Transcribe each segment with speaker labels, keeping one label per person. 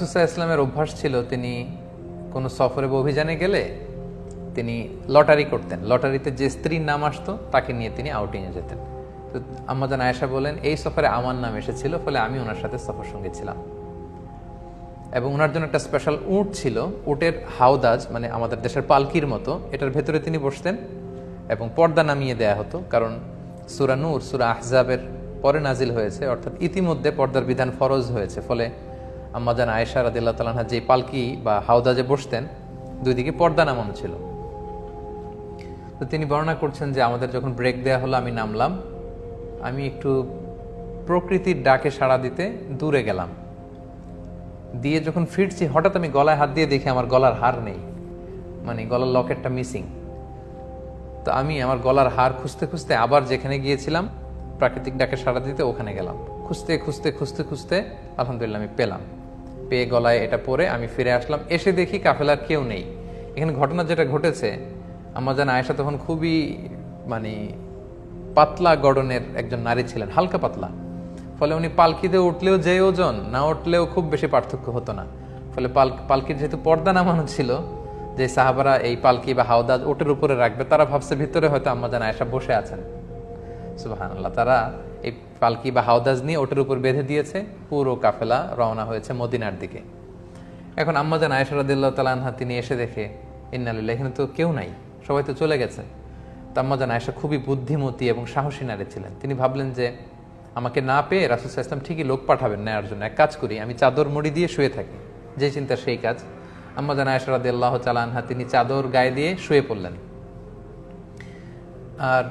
Speaker 1: রাসুসাহ ইসলামের অভ্যাস ছিল তিনি কোনো সফরে বা অভিযানে গেলে তিনি লটারি করতেন। লটারিতে যে স্ত্রীর নাম আসতো, তাকে নিয়ে তিনি আউটিংয়ে যেতেন। তো আম্মাজান আয়েশা বলেন, এই সফরে আমার নাম এসেছিল, ফলে আমি ওনার সাথে সফর সঙ্গে ছিলাম। এবং ওনার জন্য একটা স্পেশাল উট ছিল, উটের হাওদাজ মানে আমাদের দেশের পালকির মতো। এটার ভেতরে তিনি বসতেন এবং পর্দা নামিয়ে দেয়া হতো, কারণ সুরা নূর, সুরা আহজাবের পরে নাজিল হয়েছে, অর্থাৎ ইতিমধ্যে পর্দার বিধান ফরজ হয়েছে। ফলে আম্মাজান আয়েশা রাদিল্লাহ তালাহা যে পালকি বা হাওদাজে বসতেন, দুই দিকে পর্দা নামানো ছিল। তো তিনি বর্ণনা করছেন যে আমাদের যখন ব্রেক দেয়া হলো, আমি নামলাম। আমি একটু প্রকৃতির ডাকে সাড়া দিতে দূরে গেলাম। দিয়ে যখন ফিরছি, হঠাৎ আমি গলায় হাত দিয়ে দেখি আমার গলার হার নেই। মানে গলার লকেটটা মিসিং তো আমি আমার গলার হার খুঁজতে খুঁজতে আবার যেখানে গিয়েছিলাম, প্রাকৃতিক ডাকে সাড়া দিতে ওখানে গেলাম। খুঁজতে খুঁজতে খুঁজতে খুঁজতে আলহামদুলিল্লাহ আমি পেলাম। পেয়ে গলায় এটা পরে আমি ফিরে আসলাম। এসে দেখি কাফেলার কেউ নেই। এখানে ঘটনা যেটা ঘটেছে, আমার জানা আয়েশা তখন খুবই মানে পাতলা গড়নের একজন নারী ছিলেন, হালকা পাতলা। ফলে উনি পালকিতে উঠলেও যে ওজন, না উঠলেও খুব বেশি পার্থক্য হতো না। ফলে পাল পালকির যেহেতু পর্দা নামানো ছিল, যে সাহাবারা এই পালকি বা হাওদাজ ওটের উপরে রাখবে, তারা ভাবছে ভিতরে হয়তো আম্মা জানা আয়েশা বসে আছেন। সুবাহান আল্লাহ তারা পালকি বা হাওদাজ নিয়ে ওটের উপর বেঁধে দিয়েছে, পুরো কাফেলা রওনা হয়েছে মদিনার দিকে। এখন আম্মাজান আয়েশা রাদিল্লাহ তালানহা তিনি এসে দেখে ইন্নালিল্লাহ এখানে তো কেউ নাই, সবাই তো চলে গেছে। তো আম্মাজান আয়েশা খুবই বুদ্ধিমতী এবং সাহসী নারী ছিলেন। তিনি ভাবলেন যে, আমাকে না পেয়ে রাসুল ইসলাম ঠিকই লোক পাঠাবেন নেওয়ার জন্য। এক কাজ করি, আমি চাদর মুড়ি দিয়ে শুয়ে থাকি, যে চিন্তা সেই কাজ। আম্মাজান আয়েশা রাদিল্লাহ তালানহা তিনি চাদর গায়ে দিয়ে শুয়ে পড়লেন। আর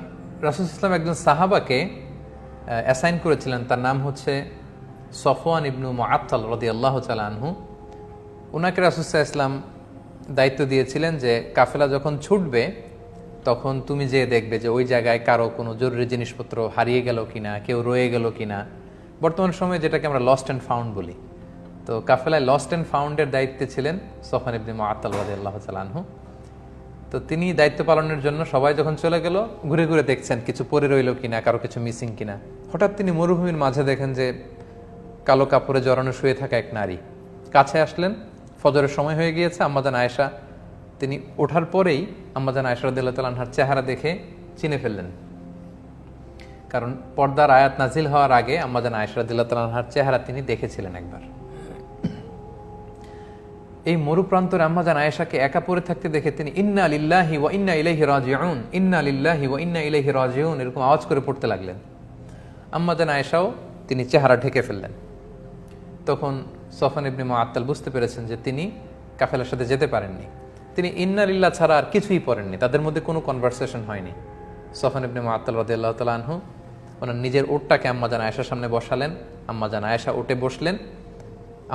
Speaker 1: রাসুল ইসলাম একজন সাহাবাকে অ্যাসাইন করেছিলেন, তার নাম হচ্ছে সফওয়ান ইবনু মাআত্তাল রদি আল্লাহ আনহু। ওনাকে রাসুসাহ ইসলাম দায়িত্ব দিয়েছিলেন যে কাফেলা যখন ছুটবে, তখন তুমি যে দেখবে যে ওই জায়গায় কারও কোনো জরুরি জিনিসপত্র হারিয়ে গেল কিনা, কেউ রয়ে গেল কিনা। বর্তমান সময়ে যেটাকে আমরা লস্ট অ্যান্ড ফাউন্ড বলি। তো কাফেলায় লস্ট অ্যান্ড ফাউন্ডের দায়িত্বে ছিলেন সফান ইবনে মাআত্তাল রদি আল্লাহ আনহু। তো তিনি দায়িত্ব পালনের জন্য সবাই যখন চলে গেল, ঘুরে ঘুরে দেখছেন কিছু পরে রইল কিনা, কারও কিছু মিসিং কিনা। হঠাৎ তিনি মরুভূমির মাঝে দেখেন যে কালো কাপড়ে জড়ানো শুয়ে থাকা এক নারী। কাছে আসলেন, ফজরের সময় হয়ে গিয়েছে আম্মাজান আয়েশা। তিনি ওঠার পরেই আম্মাজান আয়েশা রদুল্লাহ চেহারা দেখে চিনে ফেললেন। কারণ পর্দার আয়াত নাজিল হওয়ার আগে আম্মাজান আয়েশা রদুল্লাহ তালাহার চেহারা তিনি দেখেছিলেন একবার। এই মরুপ্রান্তরে আম্মাজান আয়েশাকে একা পড়ে থাকতে দেখে তিনি ইন্না লিল্লাহি ওয়া ইন্না ইলাইহি রাজিউন, ইন্না লিল্লাহি ওয়া ইন্না ইলাইহি রাজিউন এরকম আওয়াজ করে পড়তে লাগলেন। আম্মাজান আয়েশাও তিনি চেহারা ঢেকে ফেললেন। তখন সফান ইবনে মুআত্তাল বুঝতে পেরেছেন যে তিনি কাফেলার সাথে যেতে পারেননি। তিনি ইন্না লিল্লাহ ছাড়া আর কিছুই পড়েননি, তাদের মধ্যে কোনো কনভারসেশন হয়নি। সফান ইবনে মুআত্তাল রাদিয়াল্লাহু তাআলা আনহু ওনার নিজের ওটটাকে আম্মাজান আয়েশার সামনে বসালেন। আম্মাজান আয়েশা উঠে বসলেন।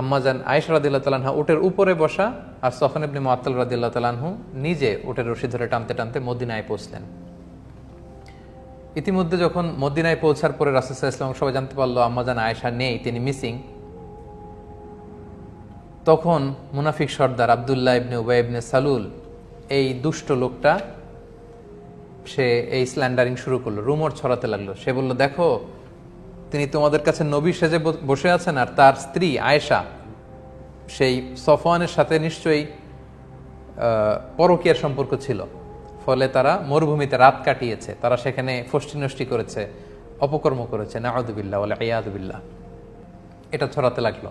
Speaker 1: আম্মাজান আয়েশা রাদিল্লাহ তালানহা উটের উপরে বসা আর সফান ইবনে মুআত্তাল রাদিল্লাহ তালানহু নিজে উটের রশি ধরে টানতে টানতে মদিনায় পৌঁছলেন। ইতিমধ্যে যখন মদিনায় পৌঁছার পরে রাসুসাহ ইসলাম সবাই জানতে পারল আম্মাজান আয়েশা নেই, তিনি মিসিং। তখন মুনাফিক সর্দার আবদুল্লাহ ইবনে উবাই ইবনে সালুল এই দুষ্ট লোকটা, সে এই স্ল্যান্ডারিং শুরু করল রুমর ছড়াতে লাগল। সে বলল, দেখো তিনি তোমাদের কাছে নবী সেজে বসে আছেন আর তার স্ত্রী আয়েশা, সেই সফওয়ানের সাথে নিশ্চয়ই পরকীয়ার সম্পর্ক ছিল। ফলে তারা মরুভূমিতে রাত কাটিয়েছে। তারা সেখানে ফষ্টি নষ্টি করেছে, অপকর্ম করেছে। নাহদুবিল্লাহ বলে আয়াদুবিল্লাহ এটা ছড়াতে লাগল।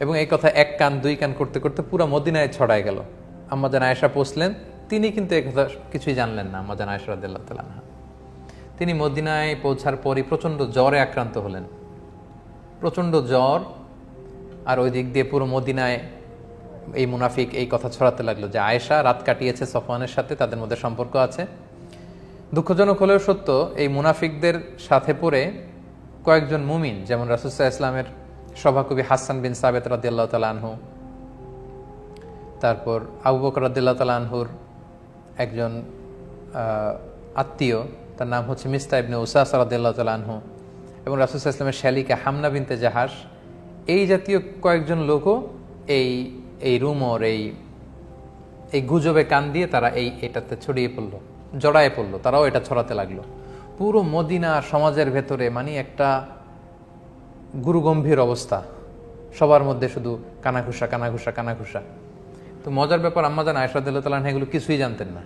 Speaker 1: এবং এই কথা এক কান, দুই কান করতে করতে পুরো মদিনায় ছড়ায় গেল। আম্মাজান আয়েশা পৌঁছলেন। তিনি কিন্তু এই কথা কিছুই জানলেন না আম্মাজান আয়েশা রাদিল্লাহ তালানহা তিনি মদিনায় পৌঁছার পরই প্রচণ্ড জ্বরে আক্রান্ত হলেন। প্রচণ্ড জ্বর, আর ওই দিক দিয়ে পুরো মদিনায় এই মুনাফিক এই কথা ছড়াতে লাগল যে আয়েশা রাত কাটিয়েছে সফওয়ানের সাথে, তাদের মধ্যে সম্পর্ক আছে। দুঃখজনক হলেও সত্য, এই মুনাফিকদের সাথে পড়ে কয়েকজন মুমিন, যেমন রাসুসাহ ইসলামের সভাকবি হাসান বিন সাবেত রাদিয়াল্লাহ তালা আনহু, তারপর আবু বকর রাদিল্লাহ তালা আনহুর একজন আত্মীয় তার নাম হচ্ছে মিস্তা ইবনে উসাস রাদিল্লাহ আনহু এবং রাসুসাহ ইসলামের শ্যালিকা হামনা বিনতে জাহাস এই জাতীয় কয়েকজন লোকও এই এই রুমর, এই এই গুজবে কান দিয়ে তারা এই এটাতে ছড়িয়ে পড়ল, জড়ায় পড়ল, তারাও এটা ছড়াতে লাগল। পুরো মদিনা সমাজের ভেতরে মানে একটা গুরুগম্ভীর অবস্থা। সবার মধ্যে শুধু কানাঘুষা কানাঘুষা কানাঘুষা। তো মজার ব্যাপার আম্মাজান তালান এগুলো কিছুই জানতেন না।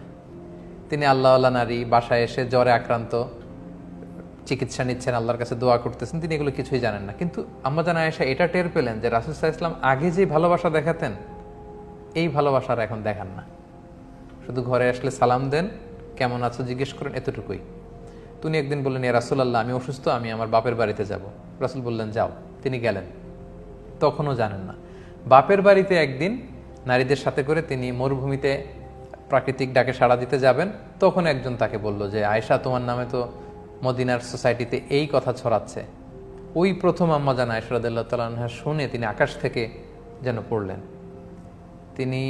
Speaker 1: তিনি আল্লাহ আল্লাহ নারী, বাসায় এসে জ্বরে আক্রান্ত, চিকিৎসা নিচ্ছেন, আল্লাহর কাছে দোয়া করতেছেন, তিনি এগুলো কিছুই জানেন না। কিন্তু আম্মাজান আয়েশা এটা টের পেলেন যে রাসুসাহ ইসলাম আগে যে ভালোবাসা দেখাতেন, এই ভালোবাসার এখন দেখান না। শুধু ঘরে আসলে সালাম দেন, কেমন আছো জিজ্ঞেস করেন, এতটুকুই। তিনি একদিন বললেন, ইয়া রাসুলাল্লাহ, আমি অসুস্থ, আমি আমার বাপের বাড়িতে যাব। রাসুল বললেন, যাও। তিনি গেলেন। তখনও জানেন না। বাপের বাড়িতে একদিন নারীদের সাথে করে তিনি মরুভূমিতে প্রাকৃতিক ডাকে সাড়া দিতে যাবেন, তখন একজন তাকে বলল যে আয়সা তোমার নামে তো মদিনার সোসাইটিতে এই কথা ছড়াচ্ছে। ওই প্রথম আম্মা জান আয়সরাদুল্লাহ তাল্লাহা শুনে তিনি আকাশ থেকে যেন পড়লেন। তিনি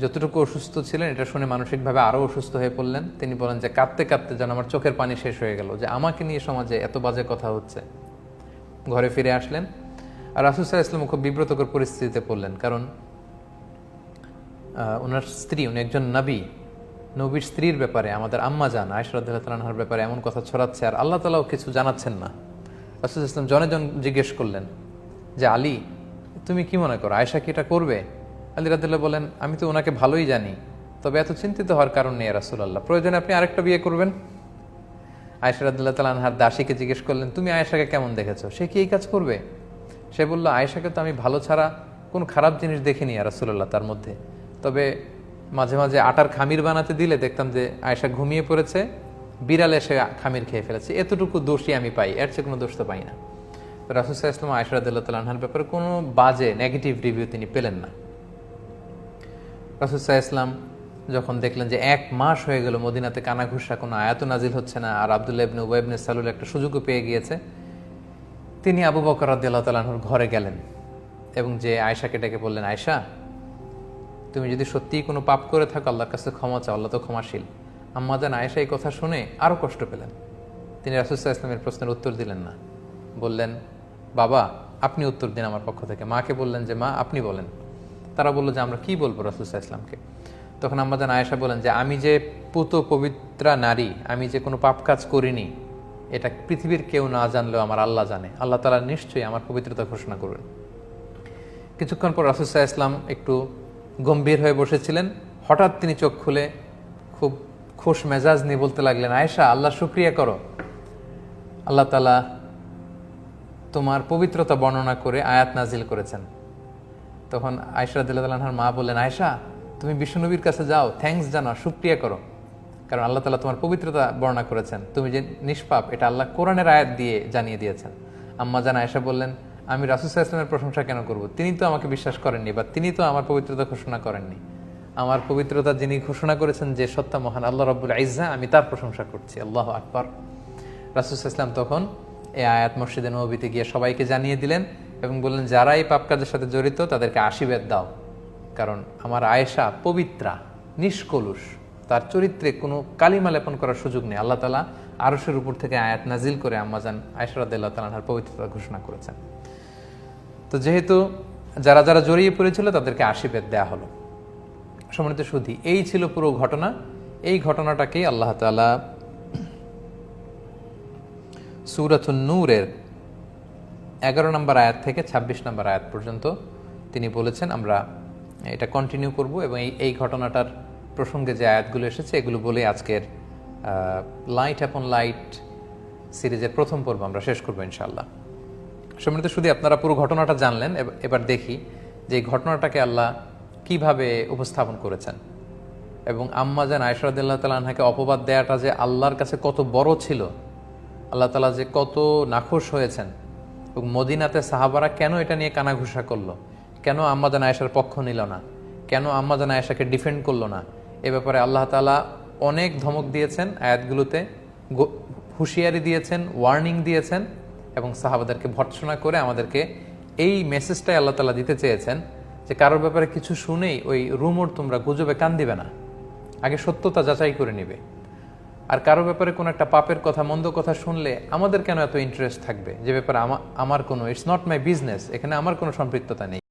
Speaker 1: যতটুকু অসুস্থ ছিলেন, এটা শুনে মানসিকভাবে আরও অসুস্থ হয়ে পড়লেন। তিনি বলেন যে, কাঁদতে কাঁদতে যেন আমার চোখের পানি শেষ হয়ে গেল, যে আমাকে নিয়ে সমাজে এত বাজে কথা হচ্ছে। ঘরে ফিরে আসলেন। আর রাসুসাহ ইসলাম খুব বিব্রতকর পরিস্থিতিতে পড়লেন, কারণ ওনার স্ত্রী, উনি একজন নবী। নবীর স্ত্রীর ব্যাপারে, আমাদের আম্মা জান আয়সরাদ্দার ব্যাপারে এমন কথা ছড়াচ্ছে, আর আল্লাহ তালাও কিছু জানাচ্ছেন না। রাসুল ইসলাম জনে জন জিজ্ঞেস করলেন, যে আলী, তুমি কি মনে করো আয়সা কি এটা করবে? আলী রাদুল্লাহ বলেন, আমি তো ওনাকে ভালোই জানি, তবে এত চিন্তিত হওয়ার কারণ নেই রাসুল আল্লাহ প্রয়োজনে আপনি আরেকটা বিয়ে করবেন? আয়সা রাদুল্লাহ তালা আনহার দাসীকে জিজ্ঞেস করলেন, তুমি আয়েশাকে কেমন দেখেছ? সে কি এই কাজ করবে? সে বলল, আয়েশাকে তো আমি ভালো ছাড়া কোনো খারাপ জিনিস দেখিনি আর তার মধ্যে। তবে মাঝে মাঝে আটার খামির বানাতে দিলে দেখতাম যে আয়েশা ঘুমিয়ে পড়েছে, বিড়ালে সে খামির খেয়ে ফেলেছে। এতটুকু দোষই আমি পাই, এর চেয়ে কোনো দোষ তো পাই না। রাসুসাহ ইসলাম আয়সা রাদুল্লাহ আনহার ব্যাপারে কোনো বাজে নেগেটিভ রিভিউ তিনি পেলেন না। রাসুসাহ ইসলাম যখন দেখলেন যে এক মাস হয়ে গেল মদিনাতে কানাঘুষা, কোনো আয়াত নাজিল হচ্ছে না, আর আবদুল্লাহ ইবনে উবাইবনে সালুল একটা সুযোগও পেয়ে গিয়েছে, তিনি আবু বকর রাদিয়াল্লাহু তাআলার ঘরে গেলেন এবং যে আয়সাকে ডেকে বললেন আয়সা তুমি যদি সত্যিই কোনো পাপ করে থাকো, আল্লাহর কাছে ক্ষমা চাও, আল্লাহ তো ক্ষমাশীল। আম্মা জান আয়েশা এই কথা শুনে আরও কষ্ট পেলেন। তিনি রাসুসাহ ইসলামের প্রশ্নের উত্তর দিলেন না। বললেন, বাবা, আপনি উত্তর দিন আমার পক্ষ থেকে। মাকে বললেন যে, মা, আপনি বলেন। তারা বলল যে, আমরা কি বলব রাসুসাহ ইসলামকে তখন আম্মা আম্মাজান আয়েশা বলেন যে, আমি যে পুত পবিত্রা নারী, আমি যে কোনো পাপ কাজ করিনি, এটা পৃথিবীর কেউ না জানলেও আমার আল্লাহ জানে। আল্লাহ তালা নিশ্চয়ই আমার পবিত্রতা ঘোষণা করবেন। কিছুক্ষণ পর রাসুসাহ ইসলাম একটু গম্ভীর হয়ে বসেছিলেন। হঠাৎ তিনি চোখ খুলে খুব খোশ মেজাজ নিয়ে বলতে লাগলেন, আয়েশা, আল্লাহ শুক্রিয়া করো। আল্লাহ তালা তোমার পবিত্রতা বর্ণনা করে আয়াত নাজিল করেছেন। তখন আয়সা দিল্লাহার মা বললেন আয়সা তুমি বিষ্ণুনবীর কাছে যাও থ্যাঙ্কস জানাও, শুক্রিয়া করো। কারণ আল্লাহ তালা তোমার পবিত্রতা বর্ণনা করেছেন। তুমি যে নিষ্পাপ, এটা আল্লাহ কোরআনের আয়াত দিয়ে জানিয়ে দিয়েছেন। আম্মা জান আয়সা বললেন আমি রাসুসাহ ইসলামের প্রশংসা কেন করব? তিনি তো আমাকে বিশ্বাস করেননি বা তিনি তো আমার পবিত্রতা ঘোষণা করেননি। আমার পবিত্রতা যিনি ঘোষণা করেছেন যে সত্তা মহান আল্লাহ রব্বুল আইজা আমি তার প্রশংসা করছি। আল্লাহ আকবর। রাসুসাহ ইসলাম তখন এই আয়াত মসজিদে নবীতে গিয়ে সবাইকে জানিয়ে দিলেন এবং বললেন, যারা এই পাপ কাজের সাথে জড়িত, তাদেরকে আশীর্বাদ দাও। কারণ আমার আয়েশা পবিত্রা, নিষ্কলুষ। তার চরিত্রে কোনো কালিমা লেপন করার সুযোগ নেই। আল্লাহ তালা আরসের উপর থেকে আয়াত নাজিল করে আম্মাজান আয়সরাদ্দাহ তালাহার পবিত্রতা ঘোষণা করেছেন। তো যেহেতু যারা যারা জড়িয়ে পড়েছিল তাদেরকে আশীর্বাদ দেয়া হলো। সম্মানিত সুধী, এই ছিল পুরো ঘটনা। এই ঘটনাটাকেই আল্লাহ তালা সুরাতুন নূরের এগারো নম্বর আয়াত থেকে ২৬ নম্বর আয়াত পর্যন্ত তিনি বলেছেন, আমরা এটা কন্টিনিউ করব এবং এই এই ঘটনাটার প্রসঙ্গে যে আয়াতগুলো এসেছে, এগুলো বলে আজকের লাইট অ্যাপন লাইট সিরিজের প্রথম পর্ব আমরা শেষ করব ইনশাল্লাহ সম্মানিত শুধু আপনারা পুরো ঘটনাটা জানলেন এবার দেখি যে ঘটনাটাকে আল্লাহ কীভাবে উপস্থাপন করেছেন। এবং আম্মা আম্মাজান আয়সরাদুল্লাহ তালাহাকে অপবাদ দেওয়াটা যে আল্লাহর কাছে কত বড় ছিল, আল্লাহ তালা যে কত নাখোশ হয়েছেন, এবং মদিনাতে সাহাবারা কেন এটা নিয়ে কানাঘুষা করল, কেন আম্মাজান আয়েশার পক্ষ নিল না, কেন আম্মাজান আয়েশাকে ডিফেন্ড করল না, এ ব্যাপারে আল্লাহ তালা অনেক ধমক দিয়েছেন, আয়াতগুলোতে হুঁশিয়ারি দিয়েছেন, ওয়ার্নিং দিয়েছেন এবং সাহাবাদেরকে ভর্সনা করে আমাদেরকে এই মেসেজটাই আল্লাহ তালা দিতে চেয়েছেন যে কারোর ব্যাপারে কিছু শুনেই ওই রুমোর তোমরা গুজবে কান দিবে না। আগে সত্যতা যাচাই করে নিবে। আর কারও ব্যাপারে কোনো একটা পাপের কথা, মন্দ কথা শুনলে আমাদের কেন এত ইন্টারেস্ট থাকবে? যে ব্যাপারে আমা- আমার কোনো ইটস নট মাই বিজনেস এখানে আমার কোনো সম্পৃক্ততা নেই।